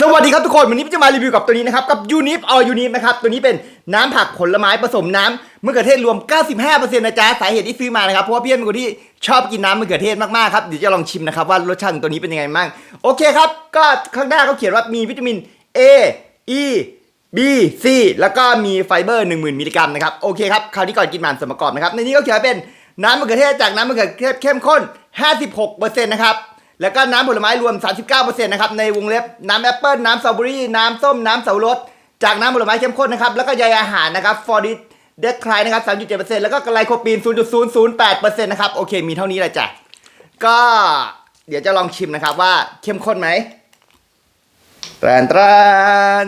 สวัสดีครับทุกคน วันนี้พี่จะมารีวิวกับตัวนี้นะครับ กับยูนิฟออยูนิฟนะครับ ตัวนี้เป็นน้ำผักผลไม้ผสมน้ำมะเขือเทศรวม 95%นะจ๊ะ สาเหตุที่ซื้อมานะครับ เพราะว่าพี่เป็นคนที่ชอบกินน้ำมะเขือเทศมาก ๆ ครับ เดี๋ยวจะลองชิมนะครับ ว่ารสชาติของตัวนี้เป็นยังไงบ้าง โอเคครับ ก็ข้างหน้าเขาเขียนว่ามีวิตามิน A E B C แล้วก็มีไฟเบอร์ 10,000 มิลลิกรัมนะครับ โอเคครับ คราวนี้ก่อนกินมันส่วนประกอบนะครับ ในนี้เขาเขียนว่าเป็นน้ำมะเขือเทศจากน้ำมะเขือเทศเข้มข้น 56%นะครับ แล้วก็น้ำผลไม้รวม 39%นะครับในวงเล็บน้ำแอปเปิลน้ำสตรอเบอรี่น้ำส้มน้ำเสาวรสจากน้ำผลไม้เข้มข้นนะครับแล้วก็ใยอาหารนะครับฟอร์ดิเดคคลายนะครับ 3.7%แล้วก็ไกลโคปีน 0.008%นะครับโอเค มีเท่านี้แหละจ้ะก็เดี๋ยวจะลองชิมนะครับว่าเข้มข้นไหมตรานตราน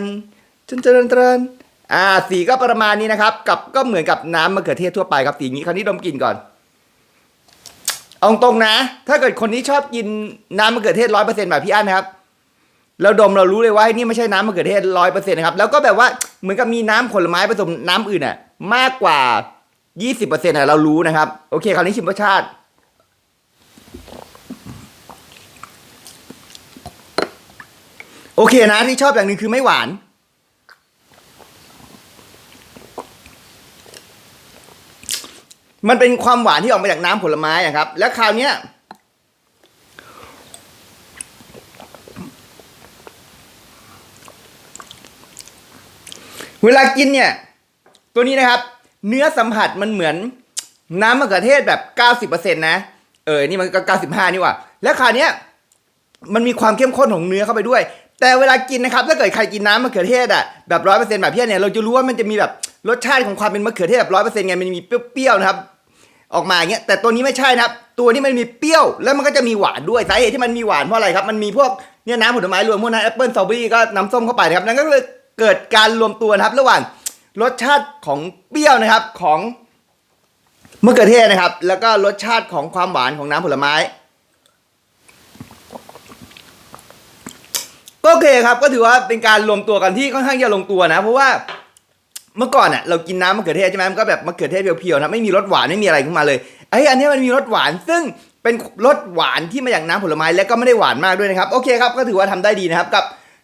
จันจันตรานอ่าสีก็ประมาณนี้นะครับ กับก็เหมือนกับน้ำมะเขือเทศทั่วไปครับสีนี้คราวนี้ดมกลิ่นก่อน เอาตรงนะ ถ้าเกิดคนที่ชอบกินน้ำมะเขือเทศร้อยเปอร์เซ็นต์แบบพี่อั้นนะครับเราดมเรารู้เลยว่านี่ไม่ใช่น้ำมะเขือเทศร้อยเปอร์เซ็นต์นะครับแล้วก็แบบว่าเหมือนกับมีน้ำผลไม้ผสมน้ำอื่นอะ มากกว่ายี่สิบเปอร์เซ็นต์อะเรารู้นะครับ โอเค คราวนี้ชิมรสชาติ โอเคนะที่ชอบอย่างหนึ่งคือไม่หวาน มันเป็นความหวานที่ออกมาจากน้ำผลไม้อะครับ แล้วคราวเนี้ยเวลากินเนี่ย ตัวนี้นะครับ เนื้อสัมผัสมันเหมือนน้ำมะเขือเทศแบบ 90%นะ เออ นี่มันก็ 95 นี่ว่าแล้วคราวเนี้ยมันมีความเข้มข้นของเนื้อเข้าไปด้วย แต่เวลากินนะครับ ถ้าเกิดใครกินน้ำมะเขือเทศอะแบบร้อยเปอร์เซ็นต์แบบพี่เนี่ย เราจะรู้ว่ามันจะมีแบบ รสชาติของความเป็นมะเขือเทศแบบร้อยเปอร์เซ็นต์ไงมันมีเปรี้ยวๆนะครับ ออกมาอย่างเงี้ยแต่ตัวนี้ไม่ใช่นะครับ ตัวนี้มันมีเปรี้ยวแล้วมันก็จะมีหวานด้วยสาเหตุที่มันมีหวานเพราะอะไรครับมันมีพวกเนี่ยน้ำผลไม้รวมพวกนั้นแอปเปิลสตรอเบอรี่ก็น้ำส้มเข้าไปนะครับนั่นก็เลยเกิดการรวมตัวนะครับ ระหว่างรสชาติของเปรี้ยวนะครับของมะเขือเทศนะครับ แล้วก็รสชาติของความหวานของน้ำผลไม้ก็โอเคครับก็ถือว่าเป็นการรวมตัวกันที่ค่อนข้างจะลงตัวนะ เพราะว่า เมื่อก่อนเน่ะเรากินน้ำมะเขือเทศใช่ไหมมันก็แบบมะเขือเทศเพียวๆนะไม่มีรสหวานไม่มีอะไรขึ้นมาเลยไอ้อันนี้มันมีรสหวานซึ่งเป็นรสหวานที่มาจากน้ำผลไม้และก็ไม่ได้หวานมากด้วยนะครับโอเคครับก็ถือว่าทำได้ดีนะครับกับ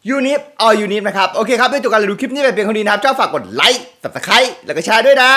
ยูนิฟออยูนิฟนะครับโอเคครับด้วยตัวการดูคลิปนี้เป็นเพียงเท่านี้นะครับชอบฝากกดไลค์สับสไครต์แล้วก็แชร์ด้วยนะ